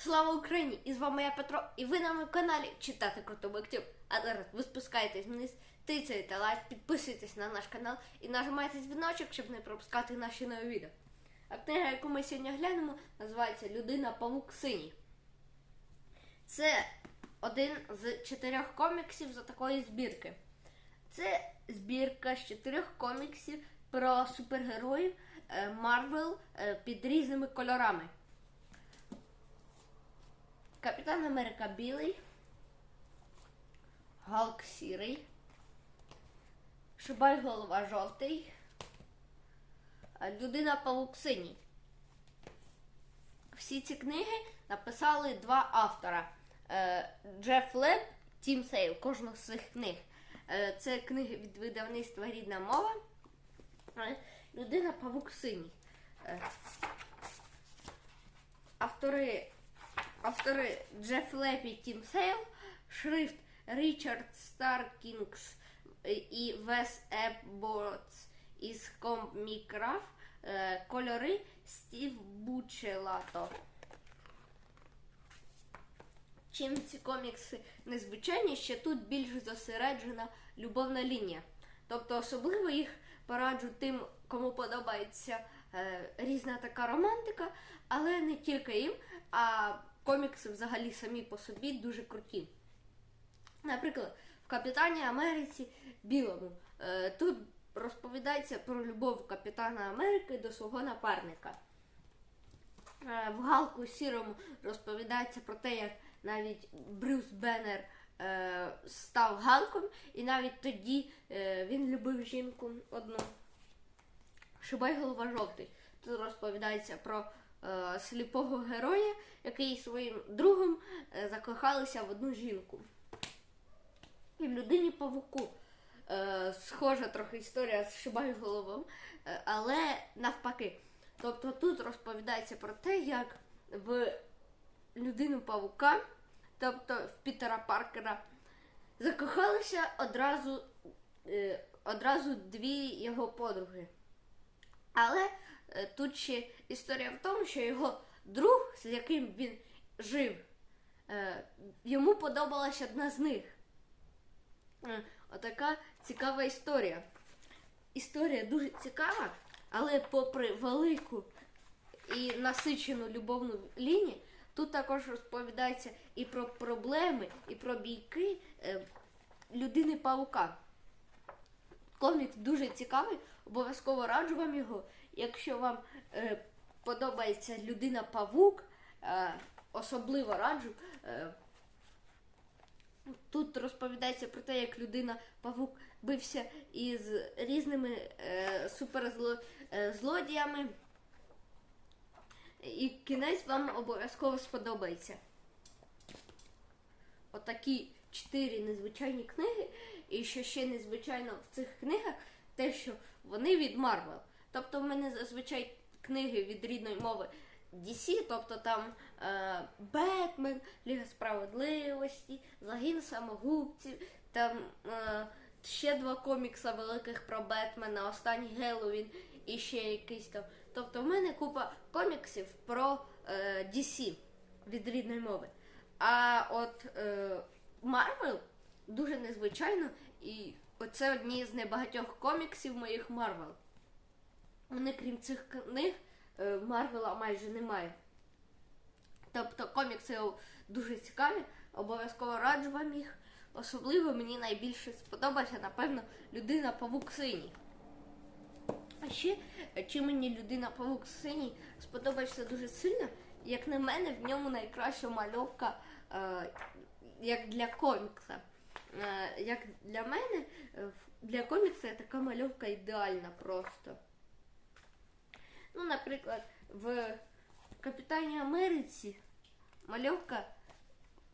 Слава Україні! І з вами я Петро, і ви на моєму каналі читати круто Актив. А зараз ви спускаєтесь вниз, тицяєте лайк, підписуйтесь на наш канал і нажимайте дзвіночок, щоб не пропускати наші нові відео. А книга, яку ми сьогодні глянемо, називається Людина Павук Синій. Це один з чотирьох коміксів за такої збірки. Це збірка з чотирьох коміксів про супергероїв Марвел під різними кольорами. Капітан Америка білий, Галк сірий, Шибай голова жовтий, Людина Павук синій. Всі ці книги написали два автора: Е, Джеф Леб, Тім Сейл, кожну з цих книг. Е, Це книги від видавництва Рідна мова. Людина Павук синій. Е, Автори Автори Джеф Леп і Тім Сейл, шрифт Річард Старкінгс і Вес Ебботс із Комікраф, е, кольори Стів Бучелато. Чим ці комікси незвичайні, ще тут більш зосереджена любовна лінія. Тобто особливо їх пораджу тим, кому подобається е, різна така романтика, але не тільки їм, а комікси взагалі самі по собі дуже круті. Наприклад, в Капітані Америці Білому е, тут розповідається про любов Капітана Америки до свого напарника. Е, в Галку Сірому розповідається про те, як навіть Брюс Беннер е, став Галком, і навіть тоді він любив жінку одну. Шибай голова жовтий. Тут розповідається про е, сліпого героя, який своїм другом е, закохалися в одну жінку. І в людині павуку. Е, схожа трохи історія з Шибай головом, але навпаки. Тобто тут розповідається про те, як в людину павука, тобто в Пітера Паркера, закохалися одразу, одразу дві його подруги. Але тут ще історія в тому, що його друг, з яким він жив, е, йому подобалась одна з них. Е, Отака цікава історія. Історія дуже цікава, але попри велику і насичену любовну лінію, тут також розповідається і про проблеми, і про бійки е, людини павука. Комікс дуже цікавий, обов'язково раджу вам його. Якщо вам е, подобається людина павук, е, особливо раджу. Е, тут розповідається про те, як людина павук бився із різними е, суперзлодіями. І кінець вам обов'язково сподобається. Отакі чотири незвичайні книги. І що ще незвичайно в цих книгах, те, що вони від Марвел. Тобто в мене зазвичай книги від рідної мови DC, тобто там е, Бетмен, Ліга Справедливості, Загін самогубців, там е, ще два комікса великих про Бетмена, останній Геловін і ще якийсь там. Тобто в мене купа коміксів про е, DC від рідної мови. А от е, Marvel дуже незвичайно, і оце одні з небагатьох коміксів моїх Марвел. Вони, крім цих книг, е, Марвела майже немає. Тобто комікси дуже цікаві, обов'язково раджу вам їх. Особливо мені найбільше сподобався, напевно, людина Павук Синій. А ще, е, чи мені людина Павук Синій сподобався дуже сильно, як на мене, в ньому найкраща мальовка е, як для комікса. Е, як для мене, е, для комікса така мальовка ідеальна просто. Ну, наприклад, в Капітані Америці мальовка,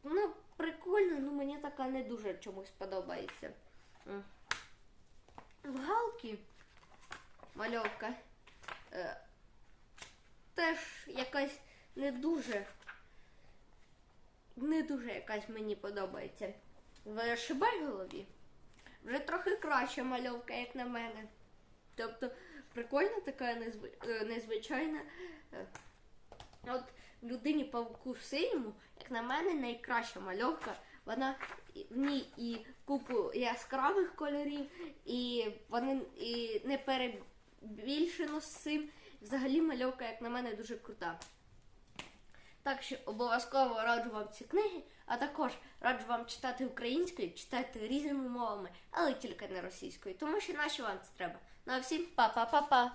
ну, прикольна, ну мені така не дуже чомусь подобається. В Галки мальовка е, теж якась не дуже, не дуже якась мені подобається. В Шибайголові вже трохи краща мальовка, як на мене. Тобто прикольна така незви- е, незвичайна. Е, От людині павуку синьому, як на мене, найкраща мальовка. Вона в ній і купу яскравих кольорів, і вони і не перебільшено з цим. Взагалі мальовка, як на мене, дуже крута. Так що обов'язково раджу вам ці книги, а також раджу вам читати українською, читати різними мовами, але тільки не російською, тому що наші вам це треба. Ну а всім па-па-па-па!